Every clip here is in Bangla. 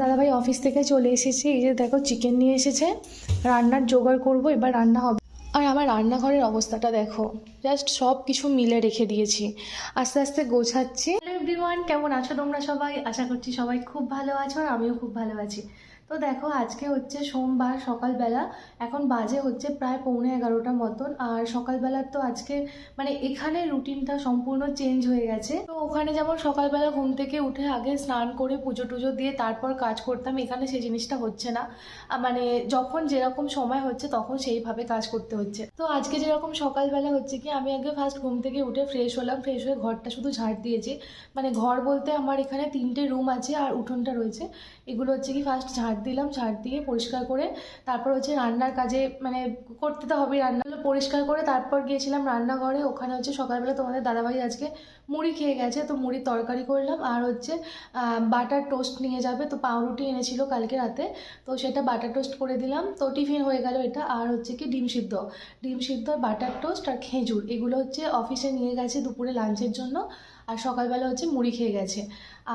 দাদাভাই অফিস থেকে চলে এসেছে, এই যে দেখো চিকেন নিয়ে এসেছে। রান্নার জোগাড় করব, এবার রান্না হবে। আর আমার রান্নাঘরের অবস্থাটা দেখো জাস্ট সব কিছু মিলে রেখে দিয়েছি। আস্তে আস্তে গোছাচ্ছি। হ্যালো এভরিওয়ান কেমন আছো তোমরা সবাই? আশা করছি সবাই খুব ভালো আছো আর আমিও খুব ভালো আছি। তো দেখো, আজকে হচ্ছে সোমবার সকালবেলা। এখন বাজে হচ্ছে প্রায় পৌনে এগারোটা মতন। আর সকালবেলার তো আজকে মানে এখানে রুটিনটা সম্পূর্ণ চেঞ্জ হয়ে গেছে। তো ওখানে যেমন সকালবেলা ঘুম থেকে উঠে আগে স্নান করে পুজো টুজো দিয়ে তারপর কাজ করতাম, এখানে সেই জিনিসটা হচ্ছে না। মানে যখন যেরকম সময় হচ্ছে তখন সেইভাবে কাজ করতে হচ্ছে। তো আজকে যেরকম সকালবেলা হচ্ছে কি, আমি আগে ফার্স্ট ঘুম থেকে উঠে ফ্রেশ হলাম ফ্রেশ হয়ে ঘরটা শুধু ঝাড় দিয়েছি। মানে ঘর বলতে আমার এখানে তিনটে রুম আছে আর উঠোনটা রয়েছে। এগুলো হচ্ছে কি ফার্স্ট ঝাড় দিলাম ঝাড় দিয়ে পরিষ্কার করে তারপর হচ্ছে রান্নার কাজে মানে করতে তো হবে রান্নাগুলো পরিষ্কার করে তারপর গিয়েছিলাম রান্নাঘরে, ওখানে হচ্ছে সকালবেলা তোমাদের দাদাভাই আজকে মুড়ি খেয়ে গেছে, তো মুড়ির তরকারি করলাম আর হচ্ছে বাটার টোস্ট নিয়ে যাবে, তো পাউরুটি এনেছিল কালকে রাতে, তো সেটা বাটার টোস্ট করে দিলাম, তো টিফিন হয়ে গেল এটা আর হচ্ছে কি ডিম সিদ্ধ ডিম সিদ্ধ, বাটার টোস্ট আর খেজুর, এগুলো হচ্ছে অফিসে নিয়ে গেছে দুপুরে লাঞ্চের জন্য আর সকালবেলা হচ্ছে মুড়ি খেয়ে গেছে।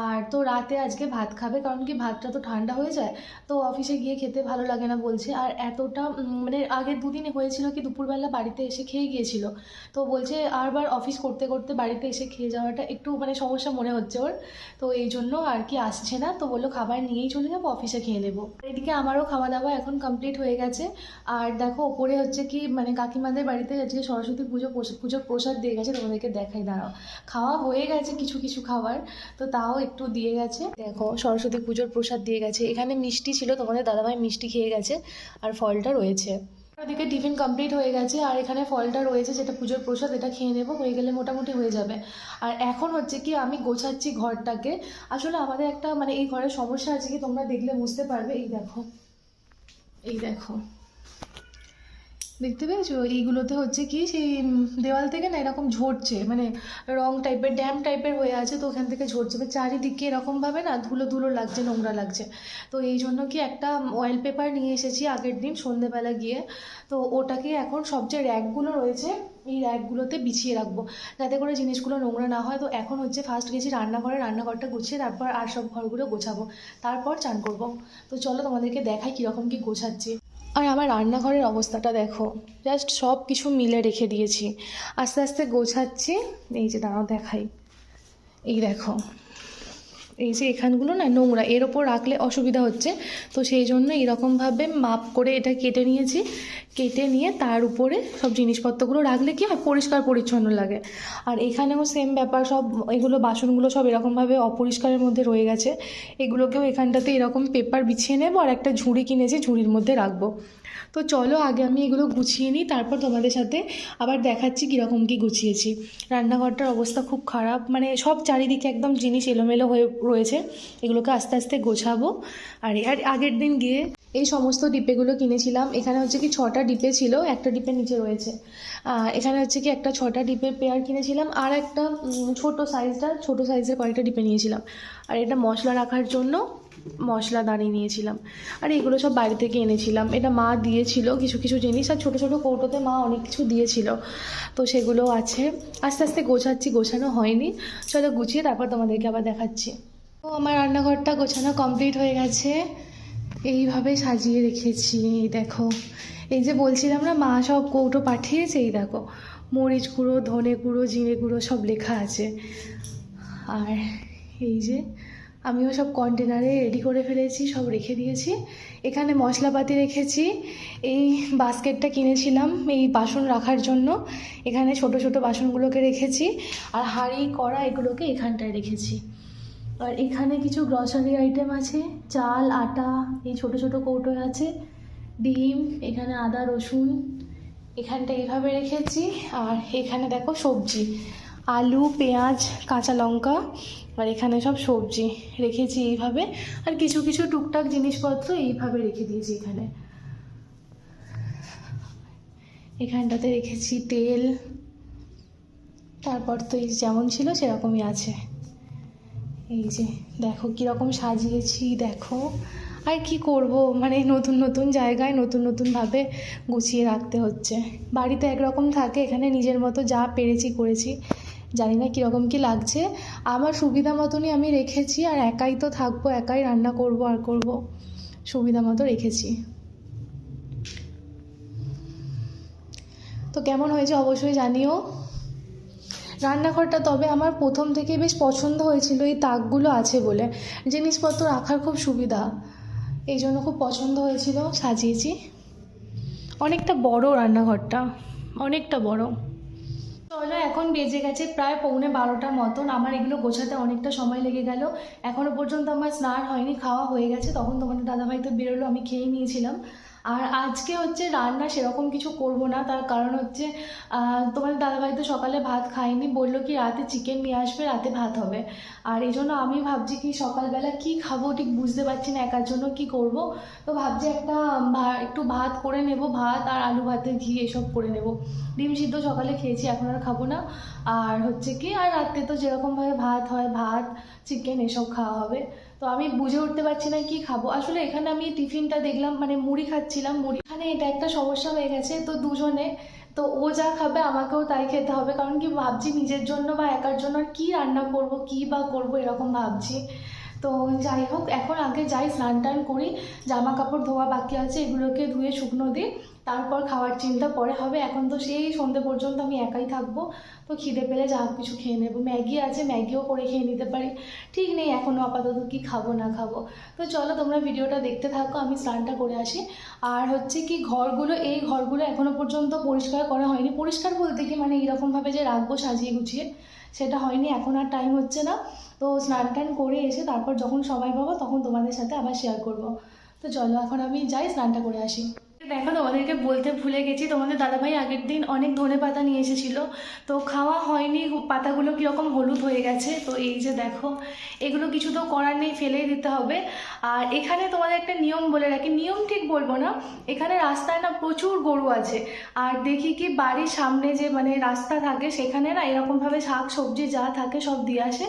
আর তো রাতে আজকে ভাত খাবে, কারণ কি ভাতটা তো ঠান্ডা হয়ে যায়, তো অফিসে গিয়ে খেতে ভালো লাগে না বলছে। আর এতটা মানে আগের দুদিন হয়েছিল কি দুপুরবেলা বাড়িতে এসে খেয়ে গিয়েছিল। তো বলছে আরবার অফিস করতে করতে বাড়িতে এসে খেয়ে যাওয়াটা একটু মানে সমস্যা মনে হচ্ছে ওর। তো এই জন্য আর কি আসছে না, তো বলল খাবার নিয়েই চলে যাব, অফিসে খেয়ে নেব। এদিকে আমারও খাওয়া দাওয়া এখন কমপ্লিট হয়ে গেছে। আর দেখো ওপরে হচ্ছে কি মানে কাকিমাদের বাড়িতে আজকে সরস্বতী পুজো পুজোর প্রসাদ দিয়ে গেছে, তোমাদেরকে দেখাই, দাঁড়াও। খাওয়া হয়ে গেছে কিছু কিছু খাবার। তো তাও একটু দিয়ে গেছে। দেখো, সরস্বতী পুজোর প্রসাদ দিয়ে গেছে। এখানে মিষ্টি ছিল, তোমাদের দাদাভাই মিষ্টি খেয়ে গেছে, আর ফলটা রয়েছে। ওদিকে টিফিন কমপ্লিট হয়ে গেছে, আর এখানে ফলটা রয়েছে, যেটা পুজোর প্রসাদ, এটা খেয়ে নেব, হয়ে গেলে মোটামুটি হয়ে যাবে। আর এখন হচ্ছে কি, আমি গোছাচ্ছি ঘরটাকে। আসলে আমাদের একটা মানে এই ঘরের সমস্যা আছে কি, তোমরা দেখলে বুঝতে পারবে। এই দেখো এই দেখো। দেখতে পেয়েছ? এইগুলোতে হচ্ছে কি সেই দেওয়াল থেকে না এরকম ঝরছে মানে রং টাইপের ড্যাম টাইপের হয়ে আছে তো ওখান থেকে ঝরছে। এবার চারিদিকে এরকমভাবে না ধুলো ধুলো লাগছে, নোংরা লাগছে। তো এই জন্য কি একটা অয়েল পেপার নিয়ে এসেছি আগের দিন সন্ধেবেলা গিয়ে। তো ওটাকে এখন সব যে র্যাকগুলো রয়েছে, এই র্যাকগুলোতে বিছিয়ে রাখব। যাতে করে জিনিসগুলো নোংরা না হয়। তো এখন হচ্ছে ফার্স্ট গেছি রান্নাঘরে, রান্নাঘরটা গুছিয়ে তারপর আর সব ঘরগুলো গোছাবো। তারপর চান করব। তো চলো তোমাদেরকে দেখাই কীরকম কি গোছাচ্ছি। আর আমার রান্নাঘরের অবস্থাটা দেখো জাস্ট সব কিছু মিলে রেখে দিয়েছি। আস্তে আস্তে গোছাচ্ছি, এই যে দাঁড়াও দেখাই। এই দেখো, এই যে এখানগুলো না নোংরা, এর ওপর রাখলে অসুবিধা হচ্ছে। তো সেই জন্য এরকমভাবে মাপ করে এটা কেটে নিয়েছি। কেটে নিয়ে তার উপরে সব জিনিসপত্রগুলো রাখলে কি হয়? পরিষ্কার পরিচ্ছন্ন লাগে। আর এখানেও সেম ব্যাপার, সব এগুলো বাসনগুলো সব এরকমভাবে অপরিষ্কারের মধ্যে রয়ে গেছে। এগুলোকেও এখানটাতে এরকম পেপার বিছিয়ে নেব আর একটা ঝুড়ি কিনেছি ঝুড়ির মধ্যে রাখব। তো চলো আগে আমি এগুলো গুছিয়ে নিই, তারপর তোমাদের সাথে আবার দেখাচ্ছি কীরকম কী গুছিয়েছি। রান্নাঘরটার অবস্থা খুব খারাপ মানে সব চারিদিকে একদম জিনিস এলোমেলো হয়ে রয়েছে। এগুলোকে আস্তে আস্তে গোছাবো। আর আর আগের দিন গিয়ে এই সমস্ত ডিপেগুলো কিনেছিলাম। এখানে হচ্ছে কি ছটা ডিপে ছিল, একটা ডিপে নিচে রয়েছে। এখানে হচ্ছে কি একটা ছটা ডিপের পেয়ার কিনেছিলাম আর একটা ছোট সাইজটা ছোট সাইজের কয়েকটা ডিপে নিয়েছিলাম। আর এটা মশলা রাখার জন্য মশলা দাঁড়িয়ে নিয়েছিলাম। আর এগুলো সব বাইরে থেকে এনেছিলাম। এটা মা দিয়েছিল কিছু কিছু জিনিস। আর ছোটো ছোটো কৌটোতে মা অনেক কিছু দিয়েছিল। তো সেগুলো আছে। আস্তে আস্তে গোছাচ্ছি, গোছানো হয়নি। চলো গুছিয়ে তারপর তোমাদেরকে আবার দেখাচ্ছি। তো আমার রান্নাঘরটা গোছানো কমপ্লিট হয়ে গেছে। এইভাবে সাজিয়ে রেখেছি, এই দেখো। এই যে বলছিলাম না, মা সব কৌটো পাঠিয়েছে, এই দেখো। মরিচ গুঁড়ো, ধনে গুঁড়ো, জিরে গুঁড়ো সব লেখা আছে। আর এই যে আমিও সব কন্টেনারে রেডি করে ফেলেছি, সব রেখে দিয়েছি। এখানে মশলাপাতি রেখেছি। এই বাস্কেটটা কিনেছিলাম এই বাসন রাখার জন্য। এখানে ছোট ছোট বাসনগুলোকে রেখেছি। আর হাঁড়ি, কড়া, এগুলোকে এখানটায় রেখেছি। আর এখানে কিছু গ্রসারি আইটেম আছে, চাল, আটা, এই ছোট ছোট কৌটোয় আছে, ডিম, এখানে আদা, রসুন, এখানটা এইভাবে রেখেছি, আর এখানে দেখো সবজি, আলু, পেঁয়াজ, কাঁচা লঙ্কা, আর এখানে সব সবজি রেখেছি এইভাবে, আর কিছু কিছু টুকটাক জিনিসপত্র এইভাবে রেখে দিয়েছি এখানে। এখানটাতে রেখেছি তেল, তারপর তো এই যেমন ছিল সেরকমই আছে। এই যে, দেখো কীরকম সাজিয়েছি, দেখো। আর কি করব? মানে নতুন নতুন জায়গায় নতুন নতুনভাবে গুছিয়ে রাখতে হচ্ছে। বাড়িতে একরকম থাকে, এখানে নিজের মতো যা পেরেছি করেছি। জানি না কীরকম কী লাগছে। আমার সুবিধা মতনই আমি রেখেছি আর একাই তো থাকব, একাই রান্না করব, আর করব। সুবিধা মতো রেখেছি। তো কেমন হয়েছে অবশ্যই জানিও। রান্নাঘরটা তবে আমার প্রথম থেকে বেশ পছন্দ হয়েছিল, এই তাকগুলো আছে বলে। জিনিসপত্র রাখার খুব সুবিধা, এই জন্য খুব পছন্দ হয়েছিল, সাজিয়েছি। অনেকটা বড় রান্নাঘরটা, অনেকটা বড়। চলো, এখন বেজে গেছে প্রায় পৌনে বারোটার মতন, আমার এগুলো গোছাতে অনেকটা সময় লেগে গেল। এখনও পর্যন্ত আমার স্নান হয়নি, খাওয়া হয়ে গেছে, তখন তোমাদের দাদাভাই তো বেরোলো, আমি খেয়ে নিয়েছিলাম। আর আজকে হচ্ছে রান্না সেরকম কিছু করব না তার কারণ হচ্ছে আহ, তোমাদের দাদাভাই তো সকালে ভাত খায়নি বলল কি রাতে চিকেন নিয়ে আসবে রাতে ভাত হবে। আর এই জন্য আমি ভাবছি কি সকালবেলা কি খাব ঠিক বুঝতে পারছি না একার জন্য কি করব। তো ভাবছি একটা একটু ভাত করে নেব ভাত আর আলু ভাতের ঘি এসব করে নেব। ডিম সিদ্ধ সকালে খেয়েছি এখন আর খাব না। আর হচ্ছে কি আর রাত্রে তো যেরকমভাবে ভাত হয় ভাত চিকেন এসব খাওয়া হবে। তো আমি বুঝে উঠতে পারছি না কি খাব। আসলে এখানে আমি টিফিনটা দেখলাম মানে মুড়ি খাচ্ছিলাম, মুড়ি এখানে এটা একটা সমস্যা হয়ে গেছে তো দুজনে। তো ও যা খাবে আমাকেও তাই খেতে হবে, কারণ কি ভাবছি নিজের জন্য বা একার জন্য আর কী রান্না করব, কী বা করব এরকম ভাবছি। তো যাই হোক, এখন আগে যাই, স্নান টান করি, জামা কাপড় ধোয়া বাকি আছে, এগুলোকে ধুয়ে শুকনো দিই তারপর খাওয়ার চিন্তা পরে হবে, এখন তো সেই সন্ধে পর্যন্ত আমি একাই থাকব। তো খিদে পেলে যা কিছু খেয়ে নেব। ম্যাগি আছে, ম্যাগিও করে খেয়ে নিতে পারি। ঠিক নেই এখনও আপাতত কি খাব, না খাব। তো চলো তোমরা ভিডিওটা দেখতে থাকো, আমি স্নানটা করে আসি। আর হচ্ছে কি, ঘরগুলো, এই ঘরগুলো এখনও পর্যন্ত পরিষ্কার করা হয়নি। পরিষ্কার বলতে কি মানে এইরকমভাবে যে রাখব সাজিয়ে গুছিয়ে, সেটা হয়নি। এখন আর টাইম হচ্ছে না। তো স্নান টান করে এসে তারপর যখন সময় পাবো, তখন তোমাদের সাথে আবার শেয়ার করব। তো চলো, এখন আমি যাই, স্নানটা করে আসি। দেখো, তোমাদেরকে বলতে ভুলে গেছি, তোমাদের দাদাভাই আগের দিন অনেক ধনে পাতা নিয়ে এসেছিল। তো খাওয়া হয়নি, পাতাগুলো কীরকম হলুদ হয়ে গেছে। তো এই যে দেখো, এগুলো কিছু তো করার নেই ফেলেই দিতে হবে। আর এখানে তোমাদের একটা নিয়ম বলে রাখি। নিয়ম ঠিক বলব না, এখানে রাস্তায় না প্রচুর গরু আছে। আর দেখি কি বাড়ির সামনে যে মানে রাস্তা থাকে, সেখানে না এরকমভাবে শাক সবজি যা থাকে সব দিয়ে আসে।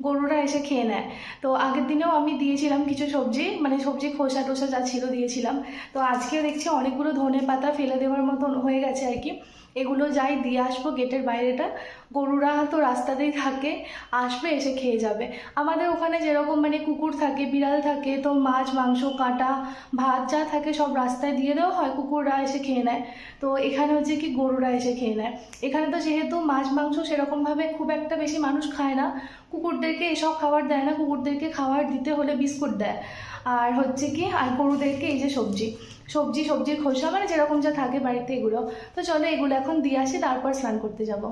গরুরা এসে খেয়ে নেয়। তো আগের দিনেও আমি দিয়েছিলাম কিছু সবজি মানে সবজি খোসা টোসা যা ছিল দিয়েছিলাম। তো আজকেও দেখছি অনেকগুলো ধনে পাতা ফেলে দেওয়ার মতন হয়ে গেছে আর কি। এগুলো যাই দিয়ে আসব, গেটের বাইরেটা। গরুরা তো রাস্তাতেই থাকে, আসবে, এসে খেয়ে যাবে। আমাদের ওখানে যেরকম মানে কুকুর থাকে, বিড়াল থাকে, তো মাছ, মাংস, কাঁটা, ভাত যা থাকে সব রাস্তায় দিয়ে দেওয়া হয়, কুকুররা এসে খেয়ে নেয়। তো এখানে হচ্ছে কি গরুরা এসে খেয়ে নেয়। এখানে তো যেহেতু মাছ, মাংস সেরকমভাবে খুব একটা বেশি মানুষ খায় না। কুকুরদেরকে এসব খাবার দেয় না, কুকুরদেরকে খাবার দিতে হলে বিস্কুট দেয়। আর হচ্ছে কি, আর গরুদেরকে এই যে সবজি সবজি, সবজির খোসা মানে যেরকম যা থাকে বাড়িতে এগুলো। তো চলো এগুলো এখন দিয়ে আসি, তারপর স্নান করতে যাব।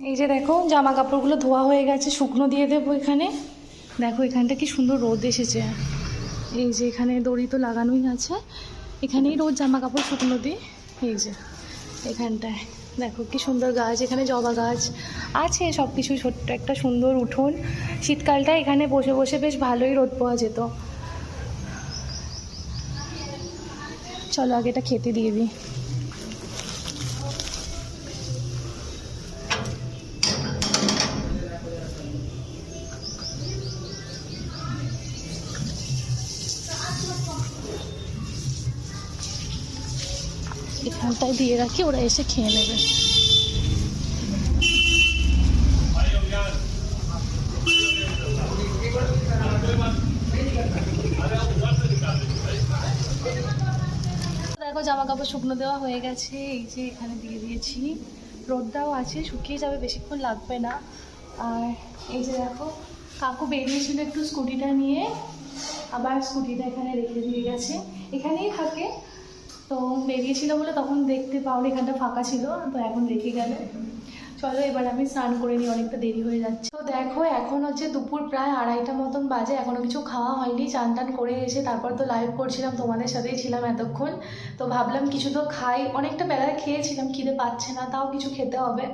এই যে দেখো, জামা কাপড়গুলো ধোয়া হয়ে গেছে, শুকনো দিয়ে দেবো এখানে। দেখো, এখানটা কি সুন্দর রোদ এসেছে। এই যে এখানে দড়ি তো লাগানোই আছে। এখানেই রোজ জামা কাপড় শুকনো দিই। এই যে এখানটায়। দেখো, কি সুন্দর গাছ, এখানে জবা গাছ আছে সব কিছু ছোট্ট একটা সুন্দর উঠোন। শীতকালটা এখানে বসে বসে বেশ ভালোই রোদ পাওয়া যেত। চলো আগে এটা খেতে দিয়ে দিই। এখানটায় দিয়ে রাখি ওরা এসে খেয়ে নেবে। জামা কাপড় শুকনো দেওয়া হয়ে গেছে, এই যে এখানে দিয়ে দিয়েছি। রোদটাও আছে, শুকিয়ে যাবে, বেশিক্ষণ লাগবে না। আর এই যে দেখো, কাকু বেরিয়েছিল একটু স্কুটিটা নিয়ে, আবার স্কুটিটা এখানে রেখে দিয়ে গেছে। এখানেই থাকে। তো বেরিয়েছিল বলে তখন দেখতে পাওনি, এখানটা ফাঁকা ছিল, তো এখন রেখে গেল। চলো এবার আমি স্নান করে নিই, অনেকটা দেরি হয়ে যাচ্ছে। তো দেখো, এখন হচ্ছে দুপুর প্রায় আড়াইটা মতন বাজে, এখনও কিছু খাওয়া হয়নি চান টান করে এসে তারপর তো লাইভ করছিলাম, তোমাদের সাথেই ছিলাম এতক্ষণ। তো ভাবলাম কিছু তো খাই, অনেকটা বেলায় খেয়েছিলাম, খিদে পাচ্ছে না, তাও কিছু খেতে হবে।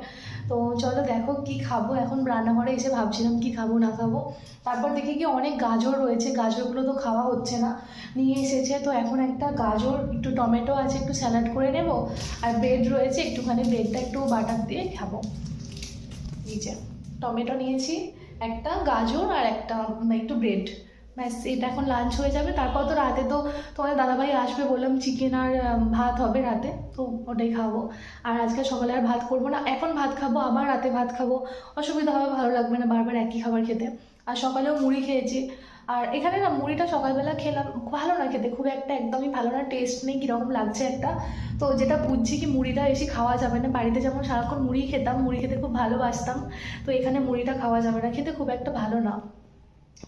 তো চলো দেখো কি খাব। এখন রান্নাঘরে এসে ভাবছিলাম কি খাব, না খাব। তারপর দেখি কি অনেক গাজর রয়েছে। গাজরগুলো তো খাওয়া হচ্ছে না। নিয়ে এসেছে। তো এখন একটা গাজর, একটু টমেটো আছে, একটু স্যালাড করে নেব। আর ব্রেড রয়েছে, একটুখানি ব্রেডটা একটু বাটার দিয়ে খাব। যে, টমেটো নিয়েছি, একটা গাজর আর একটা, একটু ব্রেড। ব্যাস, এটা এখন লাঞ্চ হয়ে যাবে। তারপর তো রাতে তো তোমাদের দাদাভাই আসবে বললাম চিকেন আর ভাত হবে রাতে। তো ওটাই খাব। আর আজকে সকালে আর ভাত করব না। এখন ভাত খাব, আবার রাতে ভাত খাব। অসুবিধা হবে, ভালো লাগবে না বারবার একই খাবার খেতে। আর সকালেও মুড়ি খেয়েছি। আর এখানে না মুড়িটা সকালবেলা খেলাম, ভালো না খেতে, খুব একটা একদমই ভালো না টেস্ট নেই, কীরকম লাগছে একটা। তো যেটা বুঝছি কি মুড়িটা বেশি খাওয়া যাবে না। বাড়িতে যেমন সারাক্ষণ মুড়ি খেতাম, মুড়ি খেতে খুব ভালোবাসতাম। তো এখানে মুড়িটা খাওয়া যাবে না, খেতে খুব একটা ভালো না।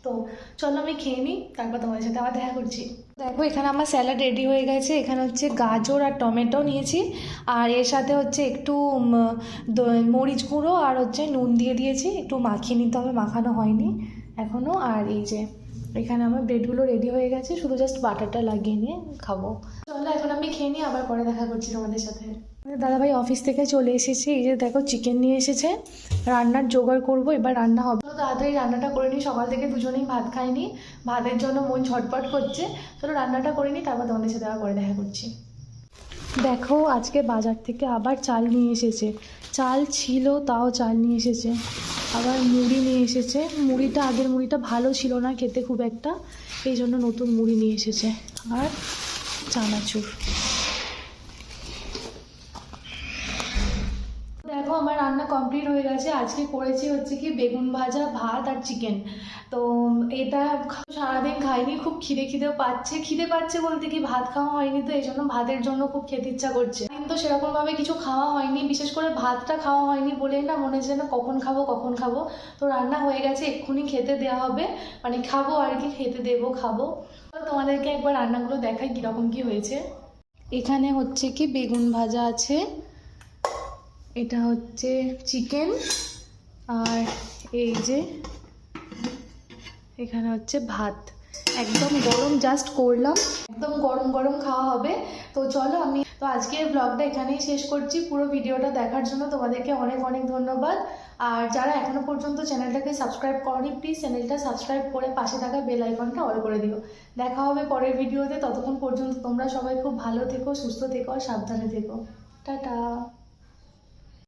তো চলো আমি খেয়ে নিই, তারপর তোমাদের সাথে আবার দেখা করছি। দেখো, এখানে আমার স্যালাড রেডি হয়ে গেছে। এখানে হচ্ছে গাজর আর টমেটো নিয়েছি। আর এর সাথে হচ্ছে একটু মরিচ গুঁড়ো আর হচ্ছে নুন দিয়ে দিয়েছি। একটু মাখিয়ে নিতে হবে, মাখানো হয়নি এখনও আর এই যে এখানে আমার ব্রেডগুলো রেডি হয়ে গেছে, শুধু জাস্ট বাটারটা লাগিয়ে নিয়ে খাব। চলো, এখন আমি খেয়ে নিই, আবার পরে দেখা করছি তোমাদের সাথে। দাদাভাই অফিস থেকে চলে এসেছে, এই যে দেখো চিকেন নিয়ে এসেছে। রান্নার জোগাড় করব, এবার রান্না হবে। চলো, তাড়াতাড়ি রান্নাটা করে নিই, সকাল থেকে দুজনেই ভাত খাইনি। ভাতের জন্য মন ছটপট করছে। চলো, রান্নাটা করে নিই, তারপর তোমাদের সাথে আবার পরে দেখা করছি। দেখো, আজকে বাজার থেকে আবার চাল নিয়ে এসেছে। চাল ছিল, তাও চাল নিয়ে এসেছে। আবার মুড়ি নিয়ে এসেছে। মুড়িটা আগের মুড়িটা ভালো ছিল না খেতে খুব একটা এই জন্য নতুন মুড়ি নিয়ে এসেছে। আর চানাচুর। আমার রান্না কমপ্লিট হয়ে গেছে। আজকে করেছি হচ্ছে কি বেগুন ভাজা, ভাত আর চিকেন তো এটা সারাদিন খাইনি, খুব খিদে খিদেও পাচ্ছে। খিদে পাচ্ছে বলতে কি ভাত খাওয়া হয়নি তো এই জন্য ভাতের জন্য খুব খেতে ইচ্ছা করছে। কিন্তু সেরকমভাবে কিছু খাওয়া হয়নি, বিশেষ করে ভাতটা খাওয়া হয়নি বলেই না মনে হচ্ছে না কখন খাব কখন খাব। তো রান্না হয়ে গেছে, এক্ষুনি খেতে দেওয়া হবে। মানে খাব আর কি, খেতে দেবো, খাব। তো তোমাদেরকে একবার রান্নাগুলো দেখাই কীরকম কি হয়েছে। এখানে হচ্ছে কি বেগুন ভাজা আছে এটা হচ্ছে চিকেন আর এই যে এখানে হচ্ছে ভাত। একদম গরম জাস্ট করলাম, একদম গরম গরম খাওয়া হবে। তো চলো আমি, তো আজকের ব্লগটা এখানেই শেষ করছি। পুরো ভিডিওটা দেখার জন্য তোমাদেরকে অনেক অনেক ধন্যবাদ। আর যারা এখনও পর্যন্ত চ্যানেলটাকে সাবস্ক্রাইব করনি প্লিজ চ্যানেলটা সাবস্ক্রাইব করে পাশে থাকা বেল আইকনটা অল করে দিও। দেখা হবে পরের ভিডিওতে। ততক্ষণ পর্যন্ত তোমরা সবাই খুব ভালো থেকো, সুস্থ থেকো আর সাবধানে থেকো। টাটা।